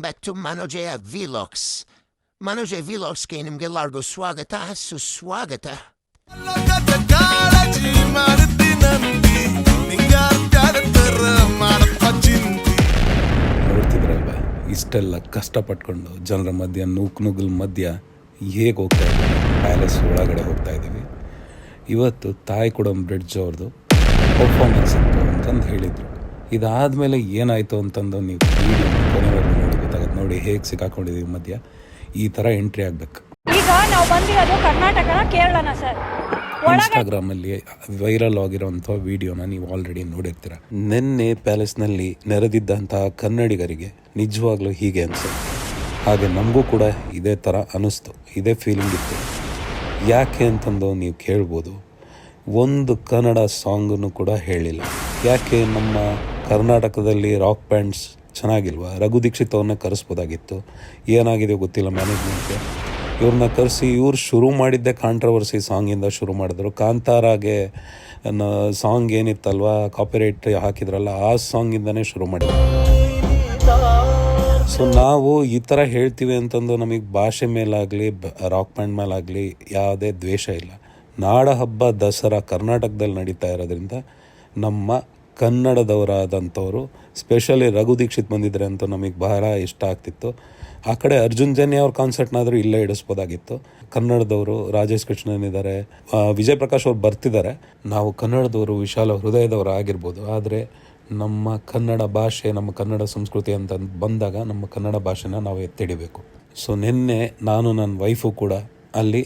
Back to Manojaya ಎ ಮನೋಜಯ ವಿಲಾಕ್ಸ್ಗೆ ನಿಮ್ಗೆಲ್ಲರಿಗೂ ಸ್ವಾಗತ ಸುಸ್ವಾಗತ ಲೋಕದ ಕಾಳಜಿ ಮಾಡ್ತೀನಂದಿ ನಿಂಗ ತರ ಮಾಡಪ್ಪ ಇಷ್ಟೆಲ್ಲ ಕಷ್ಟಪಟ್ಕೊಂಡು ಜನರ ಮಧ್ಯ, ನೂಕು ನುಗ್ಗಲ್ ಮಧ್ಯ ಹೇಗೆ ಹೋಗ್ತಾ ಪ್ಯಾಲೇಸ್ ಒಳಗಡೆ ಹೋಗ್ತಾ ಇದ್ದೀವಿ. ಇವತ್ತು ತಾಯಿ ಕುಡಂ ಬ್ರಿಡ್ಜ್ ಅವ್ರದ್ದು ಪರ್ಫಾರ್ಮೆನ್ಸ್ ಇತ್ತು ಅಂತಂದು ಹೇಳಿದರು. ಇದಾದಮೇಲೆ ಏನಾಯಿತು ಅಂತಂದು ನೀವು ಕೊನೆವರೆಗೂ ನೋಡಿ ಗೊತ್ತಾಗುತ್ತೆ. ನೋಡಿ ಹೇಗೆ ಸಿಕ್ಕಾಕೊಂಡಿದ್ದೀವಿ ಮಧ್ಯ. ಈ ಥರ ಎಂಟ್ರಿ ಆಗಬೇಕು. ಈಗ ನಾವು ಬಂದಿರೋದು ಕರ್ನಾಟಕನ ಕೇರಳನ ಸರ್. ಇನ್ಸ್ಟಾಗ್ರಾಮಲ್ಲಿ ವೈರಲ್ ಆಗಿರೋಂಥ ವಿಡಿಯೋನ ನೀವು ಆಲ್ರೆಡಿ ನೋಡಿರ್ತೀರ. ನಿನ್ನೆ ಪ್ಯಾಲೇಸ್ನಲ್ಲಿ ನೆರೆದಿದ್ದಂತಹ ಕನ್ನಡಿಗರಿಗೆ ನಿಜವಾಗ್ಲೂ ಹೀಗೆ ಅನಿಸುತ್ತೆ. ಹಾಗೆ ನಮಗೂ ಕೂಡ ಇದೇ ಥರ ಅನ್ನಿಸ್ತು ಇದೇ ಫೀಲಿಂಗ್ ಇತ್ತು. ಯಾಕೆ ಅಂತಂದು ನೀವು ಕೇಳ್ಬೋದು. ಒಂದು ಕನ್ನಡ ಸಾಂಗನ್ನು ಕೂಡ ಹೇಳಿಲ್ಲ. ಯಾಕೆ ನಮ್ಮ ಕರ್ನಾಟಕದಲ್ಲಿ ರಾಕ್ ಬ್ಯಾಂಡ್ಸ್ ಚೆನ್ನಾಗಿಲ್ವ? ರಘು ದೀಕ್ಷಿತ್ ಅವ್ರನ್ನ ಕರೆಸ್ಬೋದಾಗಿತ್ತು. ಏನಾಗಿದೆ ಗೊತ್ತಿಲ್ಲ ಮ್ಯಾನೇಜ್ಮೆಂಟ್ಗೆ. ಇವ್ರನ್ನ ಕರೆಸಿ, ಇವ್ರು ಶುರು ಮಾಡಿದ್ದೆ ಕಾಂಟ್ರವರ್ಸಿ ಸಾಂಗಿಂದ ಶುರು ಮಾಡಿದ್ರು. ಕಾಂತಾರಾಗೆ ಸಾಂಗ್ ಏನಿತ್ತಲ್ವ ಕಾಪಿರೈಟ್ ಹಾಕಿದ್ರಲ್ಲ, ಆ ಸಾಂಗಿಂದನೇ ಶುರು ಮಾಡಿದ್ರು. ಸೊ ನಾವು ಈ ಥರ ಹೇಳ್ತೀವಿ ಅಂತಂದು ನಮಗೆ ಭಾಷೆ ಮೇಲಾಗಲಿ ರಾಕ್ ಬ್ಯಾಂಡ್ ಮೇಲಾಗಲಿ ಯಾವುದೇ ದ್ವೇಷ ಇಲ್ಲ. ನಾಡ ಹಬ್ಬ ದಸರಾ ಕರ್ನಾಟಕದಲ್ಲಿ ನಡೀತಾ ಇರೋದ್ರಿಂದ ನಮ್ಮ ಕನ್ನಡದವರಾದಂಥವ್ರು ಸ್ಪೆಷಲಿ ರಘು ದೀಕ್ಷಿತ್ ಬಂದಿದ್ದಾರೆ ಅಂತ ನಮಗೆ ಬಹಳ ಇಷ್ಟ ಆಗ್ತಿತ್ತು. ಆ ಕಡೆ ಅರ್ಜುನ್ ಜನ್ಯ ಅವ್ರ ಕಾನ್ಸರ್ಟ್ನಾದರೂ ಇಲ್ಲೇ ಇಡಿಸ್ಬೋದಾಗಿತ್ತು. ಕನ್ನಡದವರು ರಾಜೇಶ್ ಕೃಷ್ಣನ್ ಇದ್ದಾರೆ ವಿಜಯ್ ಪ್ರಕಾಶ್ ಅವ್ರು ಬರ್ತಿದ್ದಾರೆ. ನಾವು ಕನ್ನಡದವರು ವಿಶಾಲ ಹೃದಯದವರು ಆಗಿರ್ಬೋದು. ಆದರೆ ನಮ್ಮ ಕನ್ನಡ ಭಾಷೆ, ನಮ್ಮ ಕನ್ನಡ ಸಂಸ್ಕೃತಿ ಅಂತ ಬಂದಾಗ ನಮ್ಮ ಕನ್ನಡ ಭಾಷೆನ ನಾವು ಎತ್ತಿಡಿಬೇಕು. ಸೊ ನಿನ್ನೆ ನಾನು ನನ್ನ ವೈಫು ಕೂಡ ಅಲ್ಲಿ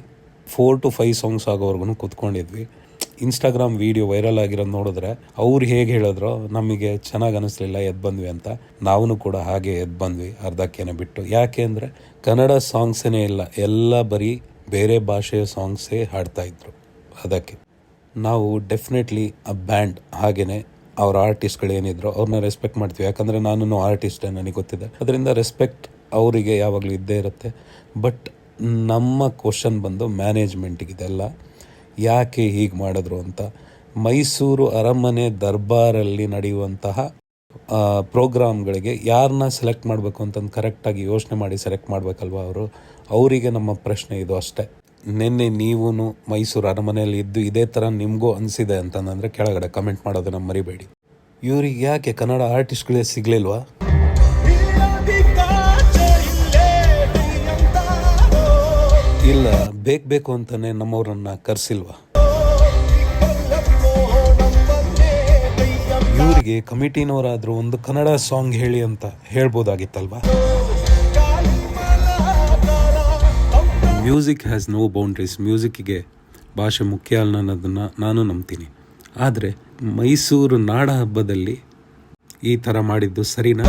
ಫೋರ್ ಟು ಫೈವ್ ಸಾಂಗ್ಸ್ ಆಗೋವರೆಗೂ ಕೂತ್ಕೊಂಡಿದ್ವಿ. ಇನ್ಸ್ಟಾಗ್ರಾಮ್ ವಿಡಿಯೋ ವೈರಲ್ ಆಗಿರೋದು ನೋಡಿದ್ರೆ ಅವ್ರು ಹೇಗೆ ಹೇಳಿದ್ರು, ನಮಗೆ ಚೆನ್ನಾಗಿ ಅನಿಸ್ಲಿಲ್ಲ ಎದ್ದು ಬಂದ್ವಿ ಅಂತ. ನಾವು ಕೂಡ ಹಾಗೆ ಎದ್ದು ಬಂದ್ವಿ, ಅರ್ಧಕ್ಕೇನೆ ಬಿಟ್ಟು. ಯಾಕೆ ಅಂದರೆ ಕನ್ನಡ ಸಾಂಗ್ಸೇ ಇಲ್ಲ, ಎಲ್ಲ ಬರೀ ಬೇರೆ ಭಾಷೆಯ ಸಾಂಗ್ಸೇ ಹಾಡ್ತಾಯಿದ್ರು ಅದಕ್ಕೆ. ನಾವು ಡೆಫಿನೆಟ್ಲಿ ಆ ಬ್ಯಾಂಡ್ ಹಾಗೆಯೇ ಅವ್ರ ಆರ್ಟಿಸ್ಟ್ಗಳು ಏನಿದ್ರು ಅವ್ರನ್ನ ರೆಸ್ಪೆಕ್ಟ್ ಮಾಡ್ತೀವಿ. ಯಾಕಂದರೆ ನಾನು ಆರ್ಟಿಸ್ಟೇ ನನಗೆ ಗೊತ್ತಿದೆ. ಅದರಿಂದ ರೆಸ್ಪೆಕ್ಟ್ ಅವರಿಗೆ ಯಾವಾಗಲೂ ಇದ್ದೇ ಇರುತ್ತೆ. ಬಟ್ ನಮ್ಮ ಕ್ವಶನ್ ಬಂದು ಮ್ಯಾನೇಜ್ಮೆಂಟಿಗಿದೆಲ್ಲ ಯಾಕೆ ಹೀಗೆ ಮಾಡಿದ್ರು ಅಂತ. ಮೈಸೂರು ಅರಮನೆ ದರ್ಬಾರಲ್ಲಿ ನಡೆಯುವಂತಹ ಪ್ರೋಗ್ರಾಮ್ಗಳಿಗೆ ಯಾರನ್ನ ಸೆಲೆಕ್ಟ್ ಮಾಡಬೇಕು ಅಂತಂದು ಕರೆಕ್ಟಾಗಿ ಯೋಚನೆ ಮಾಡಿ ಸೆಲೆಕ್ಟ್ ಮಾಡಬೇಕಲ್ವ ಅವರು? ಅವರಿಗೆ ನಮ್ಮ ಪ್ರಶ್ನೆ ಇದು ಅಷ್ಟೇ. ನಿನ್ನೆ ನೀವೂ ಮೈಸೂರು ಅರಮನೆಯಲ್ಲಿ ಇದ್ದು ಇದೇ ಥರ ನಿಮಗೂ ಅನಿಸಿದೆ ಅಂತಂದರೆ ಕೆಳಗಡೆ ಕಮೆಂಟ್ ಮಾಡೋದನ್ನು ಮರಿಬೇಡಿ. ಇವ್ರಿಗೆ ಯಾಕೆ ಕನ್ನಡ ಆರ್ಟಿಸ್ಟ್ಗಳೇ ಸಿಗಲಿಲ್ವಾ? ಇಲ್ಲ, ಬೇಕು ಬೇಕು ಅಂತಾನೆ ನಮ್ಮವರನ್ನ ಕರೆಸಿಲ್ವಾ? ಇವರಿಗೆ ಕಮಿಟಿನವರಾದರೂ ಒಂದು ಕನ್ನಡ ಸಾಂಗ್ ಹೇಳಿ ಅಂತ ಹೇಳ್ಬೋದಾಗಿತ್ತಲ್ವಾ? ಮ್ಯೂಸಿಕ್ ಹ್ಯಾಸ್ ನೋ ಬೌಂಡ್ರೀಸ್ ಮ್ಯೂಸಿಕ್ಕಿಗೆ ಭಾಷೆ ಮುಖ್ಯ ಅಲ್ಲ ಅನ್ನೋದನ್ನು ನಾನು ನಂಬ್ತೀನಿ. ಆದರೆ ಮೈಸೂರು ನಾಡ ಹಬ್ಬದಲ್ಲಿ ಈ ಥರ ಮಾಡಿದ್ದು ಸರಿನಾ?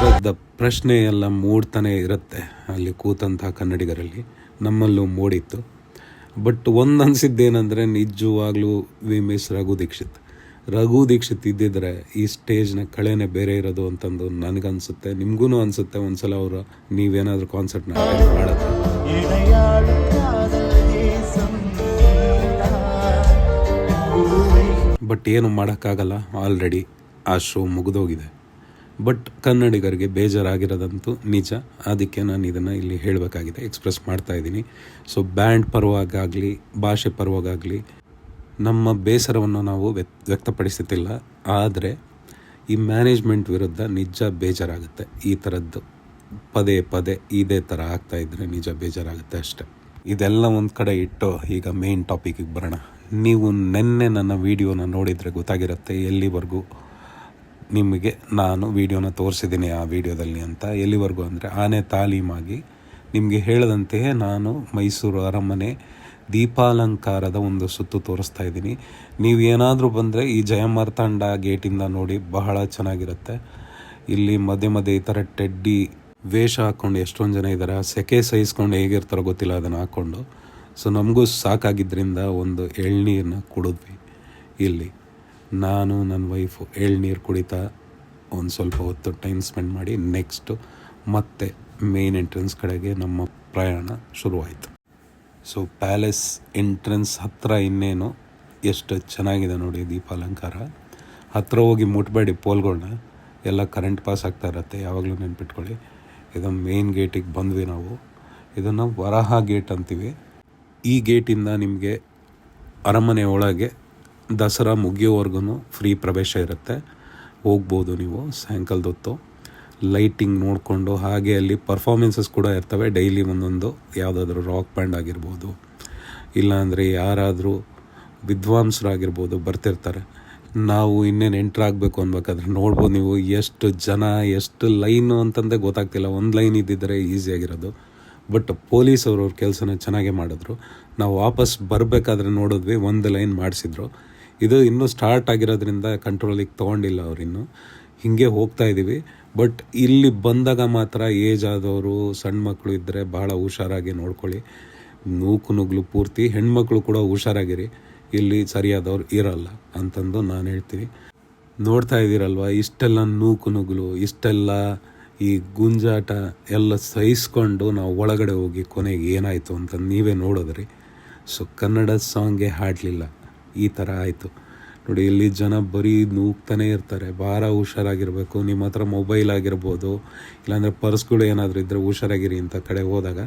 ಥರದ ಪ್ರಶ್ನೆ ಎಲ್ಲ ಮೂಡ್ತಾನೆ ಇರುತ್ತೆ ಅಲ್ಲಿ ಕೂತಂತಹ ಕನ್ನಡಿಗರಲ್ಲಿ. ನಮ್ಮಲ್ಲೂ ಮೂಡಿತ್ತು. ಬಟ್ ಒಂದು ಅನಿಸಿದ್ದೇನೆಂದರೆ ನಿಜವಾಗ್ಲೂ ವಿ ಮಿಸ್ ರಘು ದೀಕ್ಷಿತ್. ರಘು ದೀಕ್ಷಿತ್ ಇದ್ದಿದ್ರೆ ಈ ಸ್ಟೇಜ್ನ ಕಳೆನೇ ಬೇರೆ ಇರೋದು ಅಂತಂದು ನನಗನ್ಸುತ್ತೆ ನಿಮಗೂ ಅನಿಸುತ್ತೆ ಒಂದ್ಸಲ ಅವರು ನೀವೇನಾದರೂ ಕಾನ್ಸರ್ಟ್ನ ಅಟೆಂಡ್ ಬಟ್ ಏನು ಮಾಡೋಕ್ಕಾಗಲ್ಲ ಆಲ್ರೆಡಿ ಆ ಶೋ ಮುಗಿದೋಗಿದೆ. ಬಟ್ ಕನ್ನಡಿಗರಿಗೆ ಬೇಜಾರಾಗಿರೋದಂತೂ ನಿಜ. ಅದಕ್ಕೆ ನಾನು ಇದನ್ನು ಇಲ್ಲಿ ಹೇಳಬೇಕಾಗಿದೆ ಎಕ್ಸ್ಪ್ರೆಸ್ ಮಾಡ್ತಾ ಇದ್ದೀನಿ. ಸೊ ಬ್ಯಾಂಡ್ ಪರವಾಗಾಗಲಿ, ಭಾಷೆ ಪರವಾಗಾಗ್ಲಿ, ನಮ್ಮ ಬೇಸರವನ್ನು ನಾವು ವ್ಯಕ್ ವ್ಯಕ್ತಪಡಿಸುತ್ತಿಲ್ಲ ಆದರೆ, ಈ ಮ್ಯಾನೇಜ್ಮೆಂಟ್ ವಿರುದ್ಧ ನಿಜ ಬೇಜಾರಾಗುತ್ತೆ. ಈ ಥರದ್ದು ಪದೇ ಪದೇ ಇದೇ ಥರ ಆಗ್ತಾ ಇದ್ದರೆ ನಿಜ ಬೇಜಾರಾಗುತ್ತೆ ಅಷ್ಟೆ. ಇದೆಲ್ಲ ಒಂದು ಕಡೆ ಇಟ್ಟು ಈಗ ಮೇನ್ ಟಾಪಿಕಿಗೆ ಬರೋಣ. ನೀವು ನಿನ್ನೆ ನನ್ನ ವಿಡಿಯೋನ ನೋಡಿದರೆ ಗೊತ್ತಾಗಿರುತ್ತೆ ಎಲ್ಲಿವರೆಗೂ ನಿಮಗೆ ನಾನು ವಿಡಿಯೋನ ತೋರಿಸಿದ್ದೀನಿ ಆ ವಿಡಿಯೋದಲ್ಲಿ ಅಂತ. ಎಲ್ಲಿವರೆಗೂ ಅಂದರೆ ಆನೆ ತಾಲೀಮಾಗಿ ನಿಮಗೆ ಹೇಳದಂತೆಯೇ ನಾನು ಮೈಸೂರು ಅರಮನೆ ದೀಪಾಲಂಕಾರದ ಒಂದು ಸುತ್ತು ತೋರಿಸ್ತಾ ಇದ್ದೀನಿ. ನೀವು ಏನಾದರೂ ಬಂದರೆ ಈ ಜಯಮಾರ್ತಾಂಡ ಗೇಟಿಂದ ನೋಡಿ ಬಹಳ ಚೆನ್ನಾಗಿರುತ್ತೆ. ಇಲ್ಲಿ ಮಧ್ಯ ಮಧ್ಯೆ ಈ ಥರ ಟೆಡ್ಡಿ ವೇಷ ಹಾಕ್ಕೊಂಡು ಎಷ್ಟೊಂದು ಜನ ಇದ್ದಾರೆ ಸೆಕೆ ಸಹಿಸ್ಕೊಂಡು ಹೇಗಿರ್ತಾರೋ ಗೊತ್ತಿಲ್ಲ ಅದನ್ನು ಹಾಕ್ಕೊಂಡು ಸೊ ನಮಗೂ ಸಾಕಾಗಿದ್ದರಿಂದ ಒಂದು ಎಳ್ನೀರನ್ನ ಕುಡಿದ್ವಿ ಇಲ್ಲಿ. ನಾನು, ನನ್ನ ವೈಫು ಎಳ್ನೀರು ಕುಡಿತಾ ಒಂದು ಸ್ವಲ್ಪ ಹೊತ್ತು ಟೈಮ್ ಸ್ಪೆಂಡ್ ಮಾಡಿ ನೆಕ್ಸ್ಟು ಮತ್ತೆ ಮೇನ್ ಎಂಟ್ರೆನ್ಸ್ ಕಡೆಗೆ ನಮ್ಮ ಪ್ರಯಾಣ ಶುರುವಾಯಿತು. ಸೊ ಪ್ಯಾಲೇಸ್ ಎಂಟ್ರೆನ್ಸ್ ಹತ್ತಿರ ಇನ್ನೇನು ಎಷ್ಟು ಚೆನ್ನಾಗಿದೆ ನೋಡಿ ದೀಪಾಲಂಕಾರ. ಹತ್ತಿರ ಹೋಗಿ ಮುಟ್ಬೇಡಿ ಪೋಲ್ಗಳನ್ನ ಎಲ್ಲ ಕರೆಂಟ್ ಪಾಸ್ ಆಗ್ತಾ ಇರತ್ತೆ, ಯಾವಾಗಲೂ ನೆನ್ಪಿಟ್ಕೊಳ್ಳಿ. ಇದು ಮೇನ್ ಗೇಟಿಗೆ ಬಂದ್ವಿ ನಾವು. ಇದನ್ನು ವರಹ ಗೇಟ್ ಅಂತೀವಿ. ಈ ಗೇಟಿಂದ ನಿಮಗೆ ಅರಮನೆ ಒಳಗೆ ದಸರಾ ಮುಗಿಯೋವರೆಗೂ ಫ್ರೀ ಪ್ರವೇಶ ಇರುತ್ತೆ. ಹೋಗ್ಬೋದು ನೀವು ಸಾಯಂಕಾಲದೊತ್ತು ಲೈಟಿಂಗ್ ನೋಡಿಕೊಂಡು ಹಾಗೆ ಅಲ್ಲಿ ಪರ್ಫಾರ್ಮೆನ್ಸಸ್ ಕೂಡ ಇರ್ತವೆ. ಡೈಲಿ ಒಂದೊಂದು ಯಾವುದಾದ್ರೂ ರಾಕ್ ಬ್ಯಾಂಡ್ ಆಗಿರ್ಬೋದು. ಇಲ್ಲಾಂದರೆ ಯಾರಾದರೂ ವಿದ್ವಾಂಸರಾಗಿರ್ಬೋದು ಬರ್ತಿರ್ತಾರೆ. ನಾವು ಇನ್ನೇನು ಎಂಟ್ರ್ ಆಗಬೇಕು ಅನ್ಬೇಕಾದ್ರೆ ನೋಡ್ಬೋದು ನೀವು ಎಷ್ಟು ಜನ, ಎಷ್ಟು ಲೈನು ಅಂತಂದೇ ಗೊತ್ತಾಗ್ತಿಲ್ಲ. ಒಂದು ಲೈನ್ ಇದ್ದಿದ್ದರೆ ಈಸಿಯಾಗಿರೋದು ಬಟ್ ಪೊಲೀಸ್ ಅವ್ರ ಕೆಲಸನ ಚೆನ್ನಾಗೇ ಮಾಡಿದ್ರು. ನಾವು ವಾಪಸ್ ಬರಬೇಕಾದ್ರೆ ನೋಡಿದ್ವಿ, ಒಂದು ಲೈನ್ ಮಾಡಿಸಿದ್ರು. ಇದು ಇನ್ನೂ ಸ್ಟಾರ್ಟ್ ಆಗಿರೋದ್ರಿಂದ ಕಂಟ್ರೋಲಿಗೆ ತೊಗೊಂಡಿಲ್ಲ ಅವರಿನ್ನು ಹೀಗೆ ಹೋಗ್ತಾ ಇದ್ದೀವಿ ಬಟ್ ಇಲ್ಲಿ ಬಂದಾಗ ಮಾತ್ರ ಏಜ್ ಆದವರು, ಸಣ್ಣ ಮಕ್ಕಳು ಇದ್ದರೆ ಭಾಳ ಹುಷಾರಾಗಿ ನೋಡ್ಕೊಳ್ಳಿ. ನೂಕು ನುಗ್ಲು ಪೂರ್ತಿ. ಹೆಣ್ಮಕ್ಳು ಕೂಡ ಹುಷಾರಾಗಿರಿ. ಇಲ್ಲಿ ಸರಿಯಾದವ್ರು ಇರಲ್ಲ ಅಂತಂದು ನಾನು ಹೇಳ್ತೀನಿ. ನೋಡ್ತಾ ಇದ್ದೀರಲ್ವ, ಇಷ್ಟೆಲ್ಲ ನೂಕು ನುಗ್ಲು, ಇಷ್ಟೆಲ್ಲ ಈ ಗುಂಜಾಟ ಎಲ್ಲ ಸಹಿಸ್ಕೊಂಡು ನಾವು ಒಳಗಡೆ ಹೋಗಿ ಕೊನೆಗೆ ಏನಾಯಿತು ಅಂತ ನೀವೇ ನೋಡಿದ್ರಿ. ಸೊ ಕನ್ನಡ ಸಾಂಗೇ ಹಾಡಲಿಲ್ಲ. ಈ ಥರ ಆಯಿತು. ನೋಡಿ, ಇಲ್ಲಿ ಜನ ಬರೀ ನೂಗ್ತಾನೆ ಇರ್ತಾರೆ. ಭಾರ ಹುಷಾರಾಗಿರಬೇಕು. ನಿಮ್ಮ ಹತ್ರ ಮೊಬೈಲ್ ಆಗಿರ್ಬೋದು. ಇಲ್ಲಾಂದರೆ ಪರ್ಸ್ಗಳು ಏನಾದರೂ ಇದ್ದರೆ ಹುಷಾರಾಗಿರಿ ಇಂಥ ಕಡೆ ಹೋದಾಗ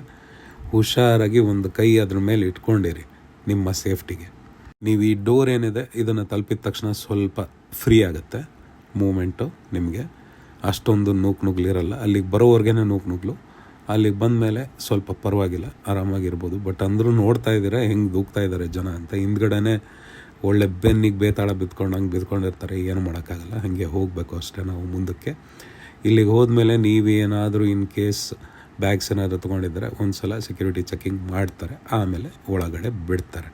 ಹುಷಾರಾಗಿ ಒಂದು ಕೈ ಅದ್ರ ಮೇಲೆ ಇಟ್ಕೊಂಡಿರಿ ನಿಮ್ಮ ಸೇಫ್ಟಿಗೆ ನೀವು ಈ ಡೋರ್ ಏನಿದೆ, ಇದನ್ನು ತಲುಪಿದ ತಕ್ಷಣ ಸ್ವಲ್ಪ ಫ್ರೀ ಆಗುತ್ತೆ ಮೂಮೆಂಟು ನಿಮಗೆ. ಅಷ್ಟೊಂದು ನೂಕು ನುಗ್ಲಿರಲ್ಲ. ಅಲ್ಲಿಗೆ ಬರೋವರೆಗೇ ನೂಕು ನುಗ್ಲು. ಅಲ್ಲಿಗೆ ಬಂದಮೇಲೆ ಸ್ವಲ್ಪ ಪರವಾಗಿಲ್ಲ, ಆರಾಮಾಗಿರ್ಬೋದು. ಬಟ್ ಅಂದರೂ ನೋಡ್ತಾ ಇದ್ದೀರಾ, ಹೆಂಗೆ ದೂಕ್ತಾ ಇದ್ದಾರೆ ಜನ ಅಂತ. ಹಿಂದ್ಗಡೆನೇ ಒಳ್ಳೆ ಬೆನ್ನಿಗೆ ಬೇತಾಳ ಬಿದ್ಕೊಂಡು ಹಂಗೆ ಬಿದ್ಕೊಂಡಿರ್ತಾರೆ, ಏನು ಮಾಡೋಕ್ಕಾಗಲ್ಲ. ಹಾಗೆ ಹೋಗಬೇಕು ಅಷ್ಟೇ ನಾವು ಮುಂದಕ್ಕೆ. ಇಲ್ಲಿಗೆ ಹೋದ್ಮೇಲೆ ನೀವೇನಾದರೂ ಇನ್ ಕೇಸ್ ಬ್ಯಾಗ್ಸ್ ಏನಾದರೂ ತೊಗೊಂಡಿದ್ದರೆ ಒಂದು ಸಲ ಸೆಕ್ಯೂರಿಟಿ ಚೆಕಿಂಗ್ ಮಾಡ್ತಾರೆ, ಆಮೇಲೆ ಒಳಗಡೆ ಬಿಡ್ತಾರೆ.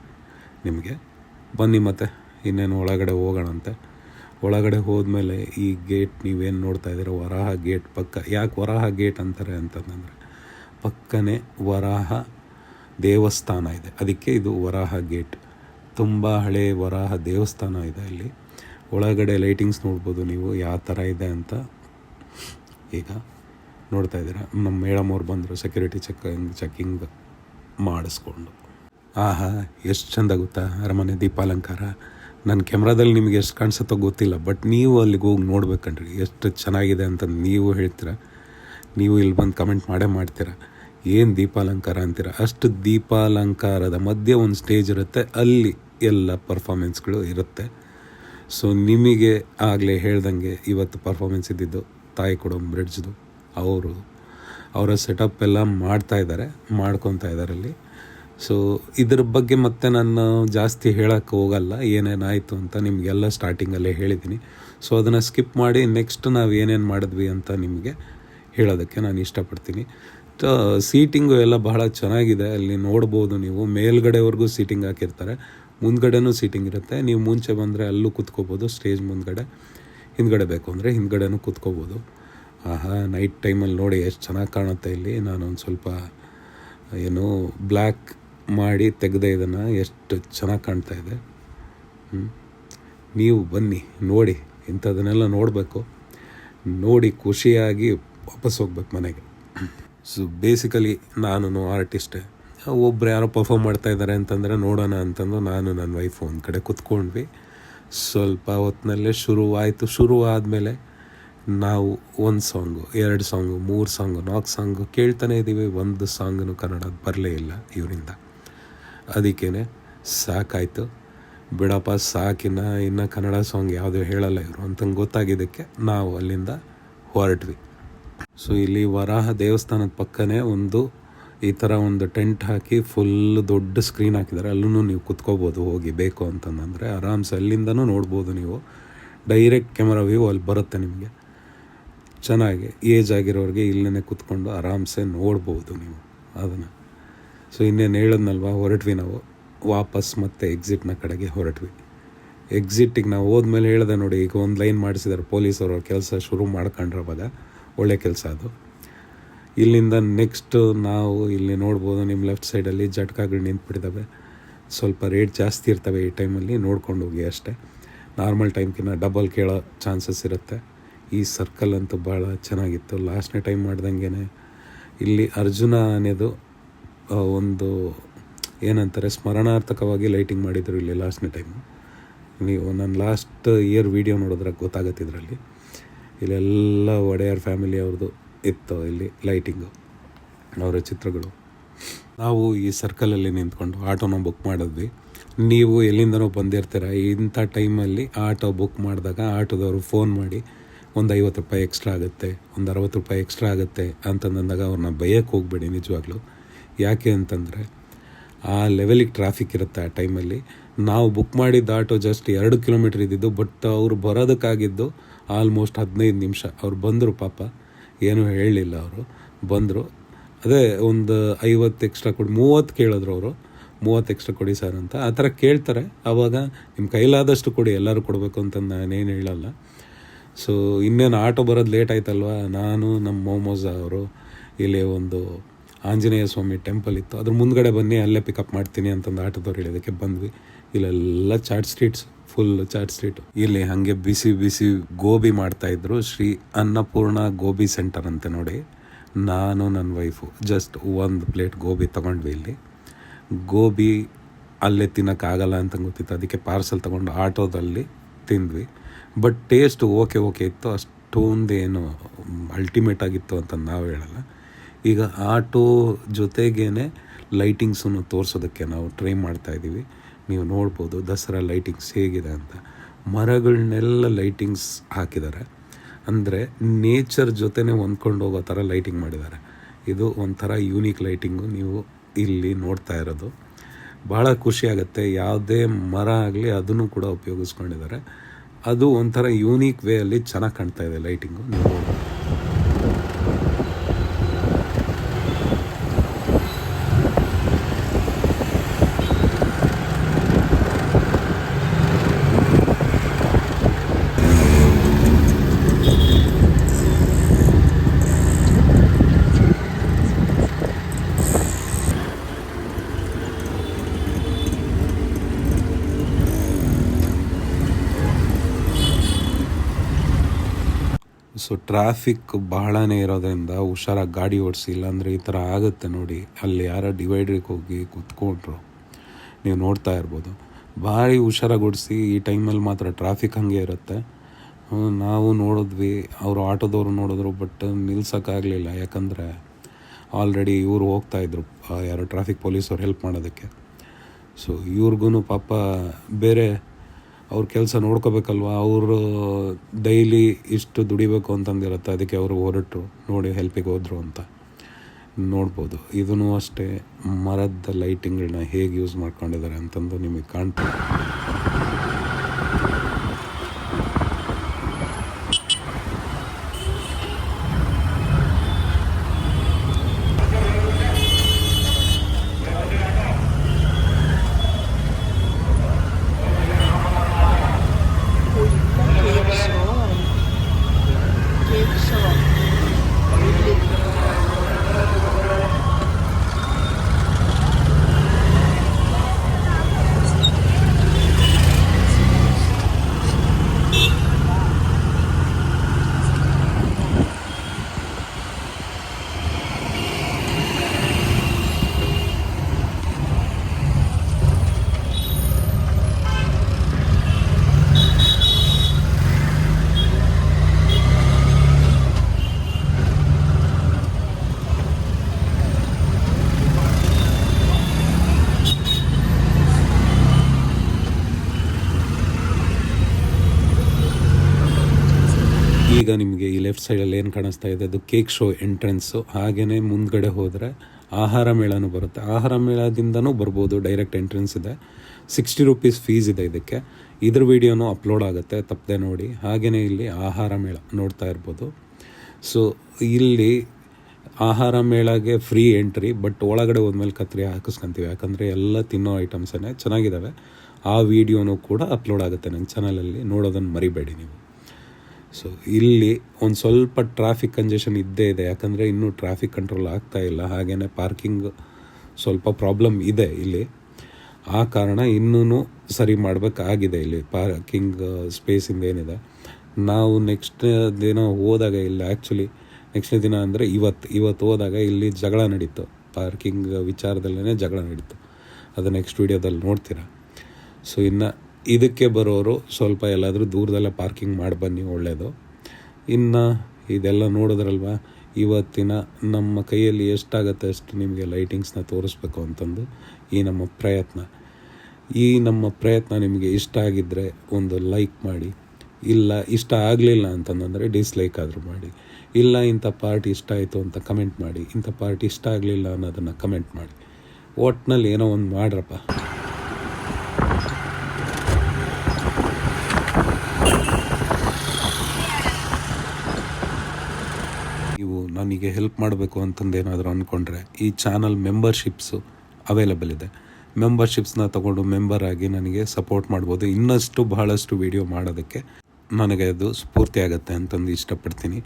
ನಿಮಗೆ ಬನ್ನಿ ಮತ್ತೆ, ಇನ್ನೇನು ಒಳಗಡೆ ಹೋಗೋಣಂತೆ. ಒಳಗಡೆ ಹೋದ್ಮೇಲೆ ಈ ಗೇಟ್ ನೀವೇನು ನೋಡ್ತಾ ಇದ್ದೀರ, ವರಾಹ ಗೇಟ್ ಪಕ್ಕ. ಯಾಕೆ ವರಾಹ ಗೇಟ್ ಅಂತಾರೆ ಅಂತಂದರೆ, ಪಕ್ಕನೇ ವರಾಹ ದೇವಸ್ಥಾನ ಇದೆ. ಅದಕ್ಕೆ ಇದು ವರಾಹ ಗೇಟ್. ತುಂಬ ಹಳೆ ವರಾಹ ದೇವಸ್ಥಾನ ಇದೆ ಅಲ್ಲಿ. ಒಳಗಡೆ ಲೈಟಿಂಗ್ಸ್ ನೋಡ್ಬೋದು ನೀವು, ಯಾವ ಥರ ಇದೆ ಅಂತ. ಈಗ ನೋಡ್ತಾ ಇದ್ದೀರಾ? ನಮ್ಮ ಮೇಡಮ್ ಅವ್ರು ಬಂದರು ಸೆಕ್ಯೂರಿಟಿ ಚೆಕಿಂಗ್ ಚೆಕಿಂಗ್ ಮಾಡಿಸ್ಕೊಂಡು. ಆಹಾ, ಎಷ್ಟು ಚಂದ ಗೊತ್ತಾ? ಅರಮನೆ ದೀಪಾಲಂಕಾರ. ನನ್ನ ಕ್ಯಾಮ್ರಾದಲ್ಲಿ ನಿಮಗೆ ಎಷ್ಟು ಕಾಣಿಸುತ್ತೋ ಗೊತ್ತಿಲ್ಲ ಬಟ್ ನೀವು ಅಲ್ಲಿಗೆ ಹೋಗಿ ನೋಡ್ಬೇಕಣ್ರಿ ಎಷ್ಟು ಚೆನ್ನಾಗಿದೆ ಅಂತ ನೀವು ಹೇಳ್ತೀರ? ನೀವು ಇಲ್ಲಿ ಬಂದು ಕಮೆಂಟ್ ಮಾಡೇ ಮಾಡ್ತೀರ? ಏನು ದೀಪಾಲಂಕಾರ ಅಂತೀರ? ಅಷ್ಟು ದೀಪಾಲಂಕಾರದ ಮಧ್ಯೆ ಒಂದು ಸ್ಟೇಜ್ ಇರುತ್ತೆ ಅಲ್ಲಿ. ಎಲ್ಲ ಪರ್ಫಾಮೆನ್ಸ್ಗಳು ಇರುತ್ತೆ. ಸೊ ನಿಮಗೆ ಆಗಲೇ ಹೇಳ್ದಂಗೆ ಇವತ್ತು ಪರ್ಫಾಮೆನ್ಸ್ ಇದ್ದಿದ್ದು ತಾಯಿ ಕೊಡೋ ಬ್ರಿಡ್ಜ್ದು. ಅವರು, ಅವರ ಸೆಟಪ್ ಎಲ್ಲ ಮಾಡ್ತಾ ಇದ್ದಾರೆ, ಮಾಡ್ಕೊತಾ ಇದ್ದಾರೆ ಅಲ್ಲಿ. ಸೊ ಇದ್ರ ಬಗ್ಗೆ ಮತ್ತೆ ನಾನು ಜಾಸ್ತಿ ಹೇಳೋಕ್ಕೆ ಹೋಗಲ್ಲ, ಏನೇನಾಯಿತು ಅಂತ ನಿಮಗೆಲ್ಲ ಸ್ಟಾರ್ಟಿಂಗಲ್ಲೇ ಹೇಳಿದ್ದೀನಿ. ಸೊ ಅದನ್ನು ಸ್ಕಿಪ್ ಮಾಡಿ ನೆಕ್ಸ್ಟ್ ನಾವು ಏನೇನು ಮಾಡಿದ್ವಿ ಅಂತ ನಿಮಗೆ ಹೇಳೋದಕ್ಕೆ ನಾನು ಇಷ್ಟಪಡ್ತೀನಿ. ಸೀಟಿಂಗು ಎಲ್ಲ ಬಹಳ ಚೆನ್ನಾಗಿದೆ, ಅಲ್ಲಿ ನೋಡ್ಬೋದು ನೀವು. ಮೇಲ್ಗಡೆವರೆಗೂ ಸೀಟಿಂಗ್ ಹಾಕಿರ್ತಾರೆ. ಮುಂದ್ಗಡೆನೂ ಸೀಟಿಂಗ್ ಇರುತ್ತೆ. ನೀವು ಮುಂಚೆ ಬಂದರೆ ಅಲ್ಲೂ ಕುತ್ಕೋಬೋದು ಸ್ಟೇಜ್ ಮುಂದ್ಗಡೆ. ಹಿಂದ್ಗಡೆ ಬೇಕು ಅಂದರೆ ಹಿಂದ್ಗಡೆನೂ ಕುತ್ಕೋಬೋದು. ಆಹಾ ನೈಟ್ ಟೈಮಲ್ಲಿ ನೋಡಿ ಎಷ್ಟು ಚೆನ್ನಾಗಿ ಕಾಣುತ್ತೆ ಇಲ್ಲಿ. ನಾನು ಒಂದು ಸ್ವಲ್ಪ, ಏನು ಬ್ಲ್ಯಾಕ್ ಮಾಡಿ ತೆಗೆದೇ ಇದನ್ನು ಎಷ್ಟು ಚೆನ್ನಾಗಿ ಕಾಣ್ತಾ ಇದೆ. ನೀವು ಬನ್ನಿ, ನೋಡಿ, ಇಂಥದನ್ನೆಲ್ಲ ನೋಡಬೇಕು. ನೋಡಿ ಖುಷಿಯಾಗಿ ವಾಪಸ್ ಹೋಗ್ಬೇಕು ಮನೆಗೆ. ಸೊ ಬೇಸಿಕಲಿ ನಾನು ಆರ್ಟಿಸ್ಟೇ ಒಬ್ರು ಯಾರೋ ಪರ್ಫಾಮ್ ಮಾಡ್ತಾ ಇದ್ದಾರೆ ಅಂತಂದರೆ ನೋಡೋಣ ಅಂತಂದು ನಾನು ನನ್ನ ವೈಫ್ ಒಂದು ಕಡೆ ಕುತ್ಕೊಂಡ್ವಿ. ಸ್ವಲ್ಪ ಹೊತ್ತಿನಲ್ಲೇ ಶುರುವಾಯಿತು. ಶುರು ಆದಮೇಲೆ ನಾವು ಒಂದು ಸಾಂಗು ಎರಡು ಸಾಂಗು ಮೂರು ಸಾಂಗು ನಾಲ್ಕು ಸಾಂಗು ಕೇಳ್ತಾನೆ ಇದ್ದೀವಿ. ಒಂದು ಸಾಂಗ್ನು ಕನ್ನಡ ಬರಲೇ ಇಲ್ಲ ಇವರಿಂದ. ಅದಕ್ಕೇ ಸಾಕಾಯಿತು. ಬಿಡಪ್ಪ ಸಾಕಿನ್ನ ಇನ್ನು ಕನ್ನಡ ಸಾಂಗ್ ಯಾವುದೂ ಹೇಳಲ್ಲ ಇವರು ಅಂತಂಗೆ ಗೊತ್ತಾಗಿದ್ದಕ್ಕೆ ನಾವು ಅಲ್ಲಿಂದ ಹೊರಟ್ವಿ. ಸೊ ಇಲ್ಲಿ ವರಾಹ ದೇವಸ್ಥಾನದ ಪಕ್ಕನೇ ಒಂದು ಈ ಥರ ಒಂದು ಟೆಂಟ್ ಹಾಕಿ ಫುಲ್ ದೊಡ್ಡ ಸ್ಕ್ರೀನ್ ಹಾಕಿದ್ದಾರೆ. ಅಲ್ಲೂ ನೀವು ಕುತ್ಕೋಬೋದು, ಹೋಗಿ ಬೇಕು ಅಂತಂದರೆ ಆರಾಮ್ಸೆ ಅಲ್ಲಿಂದನೂ ನೋಡ್ಬೋದು ನೀವು. ಡೈರೆಕ್ಟ್ ಕ್ಯಾಮರಾ ವ್ಯೂ ಅಲ್ಲಿ ಬರುತ್ತೆ ನಿಮಗೆ. ಚೆನ್ನಾಗಿ ಏಜ್ ಆಗಿರೋರಿಗೆ ಇಲ್ಲೇ ಕುತ್ಕೊಂಡು ಆರಾಮ್ಸೆ ನೋಡ್ಬೋದು ನೀವು ಅದನ್ನು. ಸೊ ಇನ್ನೇನು ಹೇಳಿದ್ನಲ್ವ, ಹೊರಟ್ವಿ ನಾವು. ವಾಪಸ್ ಮತ್ತೆ ಎಕ್ಸಿಟ್ನ ಕಡೆಗೆ ಹೊರಟ್ವಿ. ಎಕ್ಸಿಟ್ಟಿಗೆ ನಾವು ಹೋದ್ಮೇಲೆ ಹೇಳಿದೆ ನೋಡಿ, ಈಗ ಒಂದು ಲೈನ್ ಮಾಡಿಸಿದ್ದಾರೆ ಪೊಲೀಸರು ಕೆಲಸ ಶುರು ಮಾಡ್ಕೊಂಡ್ರೆ ಒಳ್ಳೆ ಕೆಲಸ ಅದು. ಇಲ್ಲಿಂದ ನೆಕ್ಸ್ಟ್ ನಾವು ಇಲ್ಲಿ ನೋಡ್ಬೋದು ನಿಮ್ಮ ಲೆಫ್ಟ್ ಸೈಡಲ್ಲಿ ಜಟ್ಕಾಗಳು ನಿಂತ್ಬಿಟ್ಟಿದ್ದಾವೆ ಸ್ವಲ್ಪ ರೇಟ್ ಜಾಸ್ತಿ ಇರ್ತವೆ ಈ ಟೈಮಲ್ಲಿ ನೋಡ್ಕೊಂಡು ಹೋಗಿ ಅಷ್ಟೇ. ನಾರ್ಮಲ್ ಟೈಮ್ಕಿಂತ ಡಬಲ್ ಕೇಳೋ ಚಾನ್ಸಸ್ ಇರುತ್ತೆ. ಈ ಸರ್ಕಲ್ ಅಂತೂ ಭಾಳ ಚೆನ್ನಾಗಿತ್ತು. ಲಾಸ್ಟ್ನೇ ಟೈಮ್ ಮಾಡ್ದಂಗೆ ಇಲ್ಲಿ ಅರ್ಜುನ ಅನ್ನೋದು ಒಂದು ಏನಂತಾರೆ, ಸ್ಮರಣಾರ್ಥಕವಾಗಿ ಲೈಟಿಂಗ್ ಮಾಡಿದರು ಇಲ್ಲಿ ಲಾಸ್ಟ್ನೇ ಟೈಮು ನೀವು ನನ್ನ ಲಾಸ್ಟ್ ಇಯರ್ ವೀಡಿಯೋ ನೋಡಿದ್ರೆ ಗೊತ್ತಾಗುತ್ತೆ ಇದರಲ್ಲಿ. ಇಲ್ಲೆಲ್ಲ ಒಡೆಯರ್ ಫ್ಯಾಮಿಲಿ ಅವ್ರದ್ದು ಇತ್ತು ಇಲ್ಲಿ ಲೈಟಿಂಗು, ಅವರ ಚಿತ್ರಗಳು. ನಾವು ಈ ಸರ್ಕಲಲ್ಲಿ ನಿಂತ್ಕೊಂಡು ಆಟೋನ ಬುಕ್ ಮಾಡಿದ್ವಿ. ನೀವು ಎಲ್ಲಿಂದನೋ ಬಂದಿರ್ತೀರ, ಇಂಥ ಟೈಮಲ್ಲಿ ಆಟೋ ಬುಕ್ ಮಾಡಿದಾಗ ಆಟೋದವರು ಫೋನ್ ಮಾಡಿ, ಒಂದು ಐವತ್ತು ರೂಪಾಯಿ ಎಕ್ಸ್ಟ್ರಾ ಆಗುತ್ತೆ, ಒಂದು ಅರವತ್ತು ರೂಪಾಯಿ ಎಕ್ಸ್ಟ್ರಾ ಆಗುತ್ತೆ ಅಂತಂದಾಗ ಅವ್ರನ್ನ ಬಯಕ್ಕೆ ಹೋಗ್ಬೇಡಿ ನಿಜವಾಗ್ಲೂ. ಯಾಕೆ ಅಂತಂದರೆ, ಆ ಲೆವೆಲಿಗೆ ಟ್ರಾಫಿಕ್ ಇರುತ್ತೆ ಆ ಟೈಮಲ್ಲಿ. ನಾವು ಬುಕ್ ಮಾಡಿದ್ದ ಆಟೋ ಜಸ್ಟ್ ಎರಡು ಕಿಲೋಮೀಟ್ರ್ ಇದ್ದಿದ್ದು, ಬಟ್ ಅವರು ಬರೋದಕ್ಕಾಗಿದ್ದು ಆಲ್ಮೋಸ್ಟ್ ಹದಿನೈದು ನಿಮಿಷ. ಅವ್ರು ಬಂದರು ಪಾಪ. ಏನೂ ಹೇಳಲಿಲ್ಲ ಅವರು. ಬಂದರು. ಅದೇ ಒಂದು ಐವತ್ತು ಎಕ್ಸ್ಟ್ರಾ ಕೊಡಿ, ಮೂವತ್ತು ಕೇಳಿದ್ರು ಅವರು. ಮೂವತ್ತು ಎಕ್ಸ್ಟ್ರಾ ಕೊಡಿ ಸರ್ ಅಂತ. ಆ ಥರ ಕೇಳ್ತಾರೆ. ಆವಾಗ ನಿಮ್ಮ ಕೈಲಾದಷ್ಟು ಕೊಡಿ, ಎಲ್ಲರೂ ಕೊಡಬೇಕು ಅಂತ ನಾನೇನು ಹೇಳಲ್ಲ. ಸೊ ಇನ್ನೇನು ಆಟೋ ಬರೋದು ಲೇಟ್ ಆಯ್ತಲ್ವ? ನಾನು, ನಮ್ಮ ಮೊಮೋಸ್ ಅವರು, ಇಲ್ಲಿ ಒಂದು ಆಂಜನೇಯ ಸ್ವಾಮಿ ಟೆಂಪಲ್ ಇತ್ತು. ಅದ್ರ ಮುಂದ್ಗಡೆ ಬನ್ನಿ, ಅಲ್ಲೇ ಪಿಕಪ್ ಮಾಡ್ತೀನಿ ಅಂತಂದು ಆಟೋದವ್ರು ಹೇಳಿದಕ್ಕೆ ಬಂದ್ವಿ. ಇಲ್ಲೆಲ್ಲ chaat streets full chaat street ಇಲ್ಲಿ ಹಾಗೆ ಬಿಸಿ ಬಿಸಿ ಗೋಬಿ ಮಾಡ್ತಾಯಿದ್ರು ಶ್ರೀ ಅನ್ನಪೂರ್ಣ ಗೋಬಿ ಸೆಂಟರ್ ಅಂತ ನೋಡಿ. ನಾನು ನನ್ನ ವೈಫು ಜಸ್ಟ್ ಒಂದು ಪ್ಲೇಟ್ ಗೋಬಿ ತಗೊಂಡ್ವಿ ಇಲ್ಲಿ. ಗೋಬಿ ಅಲ್ಲೇ ತಿನ್ನೋಕ್ಕಾಗಲ್ಲ ಅಂತ ಗೊತ್ತಿತ್ತು. ಅದಕ್ಕೆ ಪಾರ್ಸಲ್ ತೊಗೊಂಡು ಆಟೋದಲ್ಲಿ ತಿಂದ್ವಿ. ಬಟ್ ಟೇಸ್ಟ್ ಓಕೆ ಓಕೆ ಇತ್ತು. ಅಷ್ಟೊಂದೇನು ಅಲ್ಟಿಮೇಟ್ ಆಗಿತ್ತು ಅಂತ ನಾವು ಹೇಳಲ್ಲ. ಈಗ ಆಟೋ ಜೊತೆಗೇ ಲೈಟಿಂಗ್ಸನ್ನು ತೋರಿಸೋದಕ್ಕೆ ನಾವು ಟ್ರೈ ಮಾಡ್ತಾ ಇದ್ದೀವಿ. ನೀವು ನೋಡ್ಬೋದು ದಸರಾ ಲೈಟಿಂಗ್ಸ್ ಹೇಗಿದೆ ಅಂತ. ಮರಗಳನ್ನೆಲ್ಲ ಲೈಟಿಂಗ್ಸ್ ಹಾಕಿದ್ದಾರೆ. ಅಂದರೆ ನೇಚರ್ ಜೊತೆನೇ ಹೊಂದ್ಕೊಂಡು ಹೋಗೋ ಥರ ಲೈಟಿಂಗ್ ಮಾಡಿದ್ದಾರೆ. ಇದು ಒಂಥರ ಯೂನಿಕ್ ಲೈಟಿಂಗು ನೀವು ಇಲ್ಲಿ ನೋಡ್ತಾ ಇರೋದು. ಭಾಳ ಖುಷಿಯಾಗುತ್ತೆ ಯಾವುದೇ ಮರ ಆಗಲಿ ಅದನ್ನು ಕೂಡ ಉಪಯೋಗಿಸ್ಕೊಂಡಿದ್ದಾರೆ. ಅದು ಒಂಥರ ಯೂನಿಕ್ ವೇ ಅಲ್ಲಿ ಚೆನ್ನಾಗಿ ಕಾಣ್ತಾ ಇದೆ ಲೈಟಿಂಗು. ನೀವು ಸೊ ಟ್ರಾಫಿಕ್ ಬಹಳನೇ ಇರೋದ್ರಿಂದ ಹುಷಾರಾಗಿ ಗಾಡಿ ಓಡಿಸಿ, ಇಲ್ಲಾಂದರೆ ಈ ಥರ ಆಗುತ್ತೆ ನೋಡಿ. ಅಲ್ಲಿ ಯಾರೋ ಡಿವೈಡ್ರಿಗೆ ಹೋಗಿ ಕೂತ್ಕೊಂಡ್ರು. ನೀವು ನೋಡ್ತಾ ಇರ್ಬೋದು. ಭಾರಿ ಹುಷಾರಾಗಿ ಓಡಿಸಿ, ಈ ಟೈಮಲ್ಲಿ ಮಾತ್ರ ಟ್ರಾಫಿಕ್ ಹಾಗೆ ಇರುತ್ತೆ. ನಾವು ನೋಡಿದ್ವಿ, ಅವರು ಆಟೋದವರು ನೋಡಿದ್ರು ಬಟ್ ನಿಲ್ಸೋಕ್ಕಾಗಲಿಲ್ಲ ಯಾಕಂದರೆ ಆಲ್ರೆಡಿ ಇವರು ಹೋಗ್ತಾಯಿದ್ರು ಯಾರೋ ಟ್ರಾಫಿಕ್ ಪೊಲೀಸವ್ರು ಹೆಲ್ಪ್ ಮಾಡೋದಕ್ಕೆ. ಸೊ ಇವ್ರಿಗೂ ಪಾಪ ಬೇರೆ ಅವ್ರ ಕೆಲಸ ನೋಡ್ಕೋಬೇಕಲ್ವ? ಅವರು ಡೈಲಿ ಇಷ್ಟು ದುಡಿಬೇಕು ಅಂತಂದಿರುತ್ತೆ, ಅದಕ್ಕೆ ಅವರು ಹೊರಟರು ನೋಡಿ ಹೆಲ್ಪಿಗೆ ಹೋದರು ಅಂತ. ನೋಡ್ಬೋದು. ಇದೂ ಅಷ್ಟೇ ಮರದ ಲೈಟಿಂಗ್ಗಳನ್ನ ಹೇಗೆ ಯೂಸ್ ಮಾಡ್ಕೊಂಡಿದ್ದಾರೆ ಅಂತಂದು ನಿಮಗೆ ಕಾಣ್ತದೆ ಈಗ ನಿಮಗೆ ಈ ಲೆಫ್ಟ್ ಸೈಡಲ್ಲಿ ಏನು ಕಾಣಿಸ್ತಾ ಇದೆ? ಅದು ಕೇಕ್ ಶೋ ಎಂಟ್ರೆನ್ಸು. ಹಾಗೆಯೇ ಮುಂದ್ಗಡೆ ಹೋದರೆ ಆಹಾರ ಮೇಳನೂ ಬರುತ್ತೆ. ಆಹಾರ ಮೇಳದಿಂದನೂ ಬರ್ಬೋದು, ಡೈರೆಕ್ಟ್ ಎಂಟ್ರೆನ್ಸ್ ಇದೆ. ಸಿಕ್ಸ್ಟಿ ರುಪೀಸ್ ಫೀಸ್ ಇದೆ ಇದಕ್ಕೆ. ಇದ್ರ ವಿಡಿಯೋನೂ ಅಪ್ಲೋಡ್ ಆಗುತ್ತೆ, ತಪ್ಪದೆ ನೋಡಿ. ಹಾಗೆಯೇ ಇಲ್ಲಿ ಆಹಾರ ಮೇಳ ನೋಡ್ತಾ ಇರ್ಬೋದು. ಸೊ ಇಲ್ಲಿ ಆಹಾರ ಮೇಳಗೆ ಫ್ರೀ ಎಂಟ್ರಿ, ಬಟ್ ಒಳಗಡೆ ಹೋದ್ಮೇಲೆ ಕತ್ರಿ ಹಾಕಿಸ್ಕೊಂತೀವಿ. ಯಾಕಂದರೆ ಎಲ್ಲ ತಿನ್ನೋ ಐಟಮ್ಸೇ ಚೆನ್ನಾಗಿದ್ದಾವೆ ಆ ವಿಡಿಯೋನೂ ಕೂಡ ಅಪ್ಲೋಡ್ ಆಗುತ್ತೆ ನನ್ನ ಚಾನಲಲ್ಲಿ. ನೋಡೋದನ್ನು ಮರಿಬೇಡಿ ನೀವು. ಸೊ ಇಲ್ಲಿ ಒಂದು ಸ್ವಲ್ಪ ಟ್ರಾಫಿಕ್ ಕಂಜೆಷನ್ ಇದ್ದೇ ಇದೆ. ಯಾಕಂದರೆ ಇನ್ನೂ ಟ್ರಾಫಿಕ್ ಕಂಟ್ರೋಲ್ ಆಗ್ತಾ ಇಲ್ಲ. ಹಾಗೆಯೇ ಪಾರ್ಕಿಂಗ್ ಸ್ವಲ್ಪ ಪ್ರಾಬ್ಲಮ್ ಇದೆ ಇಲ್ಲಿ. ಆ ಕಾರಣ ಇನ್ನೂ ಸರಿ ಮಾಡಬೇಕಾಗಿದೆ ಇಲ್ಲಿ ಪಾರ್ಕಿಂಗ್ ಸ್ಪೇಸಿಂದ ಏನಿದೆ. ನಾವು ನೆಕ್ಸ್ಟ್ ದಿನ ಹೋದಾಗ ಇಲ್ಲಿ ಆ್ಯಕ್ಚುಲಿ ನೆಕ್ಸ್ಟ್ ದಿನ ಅಂದರೆ ಇವತ್ತು ಇವತ್ತು ಹೋದಾಗ ಇಲ್ಲಿ ಜಗಳ ನಡೀತು. ಪಾರ್ಕಿಂಗ್ ವಿಚಾರದಲ್ಲೇ ಜಗಳ ನಡೀತು. ಅದು ನೆಕ್ಸ್ಟ್ ವೀಡಿಯೋದಲ್ಲಿ ನೋಡ್ತೀರಾ. ಸೊ ಇನ್ನು ಇದಕ್ಕೆ ಬರೋರು ಸ್ವಲ್ಪ ಎಲ್ಲಾದರೂ ದೂರದಲ್ಲೇ ಪಾರ್ಕಿಂಗ್ ಮಾಡಿ ಬನ್ನಿ ಒಳ್ಳೆಯದು ಇನ್ನು ಇದೆಲ್ಲ ನೋಡಿದ್ರಲ್ವ, ಇವತ್ತಿನ ನಮ್ಮ ಕೈಯಲ್ಲಿ ಎಷ್ಟಾಗತ್ತೆ ಅಷ್ಟು ನಿಮಗೆ ಲೈಟಿಂಗ್ಸ್ನ ತೋರಿಸ್ಬೇಕು ಅಂತಂದು ಈ ನಮ್ಮ ಪ್ರಯತ್ನ. ಈ ನಮ್ಮ ಪ್ರಯತ್ನ ನಿಮಗೆ ಇಷ್ಟ ಆಗಿದ್ದರೆ ಒಂದು ಲೈಕ್ ಮಾಡಿ, ಇಲ್ಲ ಇಷ್ಟ ಆಗಲಿಲ್ಲ ಅಂತಂದರೆ ಡಿಸ್ಲೈಕ್ ಆದರೂ ಮಾಡಿ, ಇಲ್ಲ ಇಂಥ ಪಾರ್ಟ್ ಇಷ್ಟ ಆಯಿತು ಅಂತ ಕಮೆಂಟ್ ಮಾಡಿ, ಇಂಥ ಪಾರ್ಟ್ ಇಷ್ಟ ಆಗಲಿಲ್ಲ ಅನ್ನೋದನ್ನು ಕಮೆಂಟ್ ಮಾಡಿ. ಒಟ್ನಲ್ಲಿ ಏನೋ ಒಂದು ಮಾಡ್ರಪ್ಪ. ನನಗೆ ಹೆಲ್ಪ್ ಮಾಡಬೇಕು ಅಂತಂದು ಏನಾದರೂ ಅಂದ್ಕೊಂಡ್ರೆ ಈ ಚಾನಲ್ ಮೆಂಬರ್ಶಿಪ್ಸು ಅವೈಲಬಲ್ ಇದೆ. ಮೆಂಬರ್ಶಿಪ್ಸ್ನ ತಗೊಂಡು ಮೆಂಬರ್ ಆಗಿ ನನಗೆ ಸಪೋರ್ಟ್ ಮಾಡ್ಬೋದು. ಇನ್ನಷ್ಟು ಬಹಳಷ್ಟು ವಿಡಿಯೋ ಮಾಡೋದಕ್ಕೆ ನನಗೆ ಅದು ಸ್ಫೂರ್ತಿ ಆಗುತ್ತೆ ಅಂತಂದು ಇಷ್ಟಪಡ್ತೀನಿ.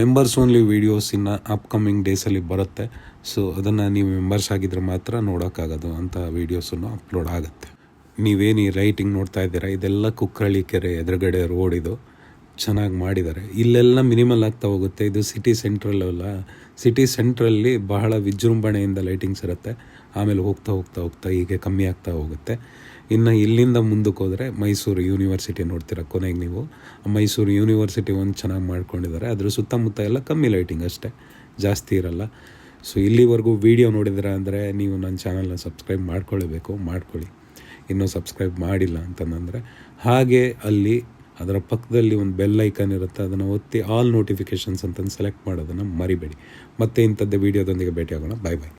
ಮೆಂಬರ್ಸ್ ಓನ್ಲಿ ವೀಡಿಯೋಸ್ ಇನ್ನು ಅಪ್ಕಮಿಂಗ್ ಡೇಸಲ್ಲಿ ಬರುತ್ತೆ. ಸೊ ಅದನ್ನು ನೀವು ಮೆಂಬರ್ಸ್ ಆಗಿದ್ರೆ ಮಾತ್ರ ನೋಡೋಕ್ಕಾಗೋದು ಅಂತ ವೀಡಿಯೋಸನ್ನು ಅಪ್ಲೋಡ್ ಆಗುತ್ತೆ. ನೀವೇನು ಈ ರೈಟಿಂಗ್ ನೋಡ್ತಾ ಇದ್ದೀರಾ? ಇದೆಲ್ಲ ಕುಕ್ಕರಳ್ಳಿ ಕೆರೆ ಎದುರುಗಡೆ ರೋಡ್ ಇದು. ಚೆನ್ನಾಗಿ ಮಾಡಿದ್ದಾರೆ. ಇಲ್ಲೆಲ್ಲ ಮಿನಿಮಲ್ ಆಗ್ತಾ ಹೋಗುತ್ತೆ. ಇದು ಸಿಟಿ ಸೆಂಟ್ರಲ್ ಅಲ್ಲ. ಸಿಟಿ ಸೆಂಟ್ರಲ್ಲಿ ಬಹಳ ವಿಜೃಂಭಣೆಯಿಂದ ಲೈಟಿಂಗ್ಸ್ ಇರುತ್ತೆ. ಆಮೇಲೆ ಹೋಗ್ತಾ ಹೋಗ್ತಾ ಹೋಗ್ತಾ ಹೀಗೆ ಕಮ್ಮಿ ಆಗ್ತಾ ಹೋಗುತ್ತೆ. ಇನ್ನು ಇಲ್ಲಿಂದ ಮುಂದಕ್ಕೆ ಹೋದರೆ ಮೈಸೂರು ಯೂನಿವರ್ಸಿಟಿ ನೋಡ್ತೀರ ಕೊನೆಗೆ ನೀವು? ಮೈಸೂರು ಯೂನಿವರ್ಸಿಟಿ ಒಂದು ಚೆನ್ನಾಗಿ ಮಾಡ್ಕೊಂಡಿದ್ದಾರೆ. ಅದ್ರ ಸುತ್ತಮುತ್ತ ಎಲ್ಲ ಕಮ್ಮಿ ಲೈಟಿಂಗ್ ಅಷ್ಟೇ. ಜಾಸ್ತಿ ಇರಲ್ಲ. ಸೊ ಇಲ್ಲಿವರೆಗೂ ವೀಡಿಯೋ ನೋಡಿದಿರ ಅಂದರೆ ನೀವು ನನ್ನ ಚಾನಲ್ನ ಸಬ್ಸ್ಕ್ರೈಬ್ ಮಾಡ್ಕೊಳ್ಬೇಕು ಮಾಡ್ಕೊಳ್ಳಿ. ಇನ್ನೂ ಸಬ್ಸ್ಕ್ರೈಬ್ ಮಾಡಿಲ್ಲ ಅಂತಂದರೆ ಹಾಗೆ ಅಲ್ಲಿ ಅದರ ಪಕ್ಕದಲ್ಲಿ ಒಂದು ಬೆಲ್ ಐಕಾನ್ ಇರುತ್ತೆ, ಅದನ್ನು ಒತ್ತಿ ಆಲ್ ನೋಟಿಫಿಕೇಷನ್ಸ್ ಅಂತಂದು ಸೆಲೆಕ್ಟ್ ಮಾಡೋದನ್ನು ಮರಿಬೇಡಿ. ಮತ್ತೆ ಇಂಥದ್ದೇ ವೀಡಿಯೋದೊಂದಿಗೆ ಭೇಟಿಯಾಗೋಣ. ಬಾಯ್ ಬಾಯ್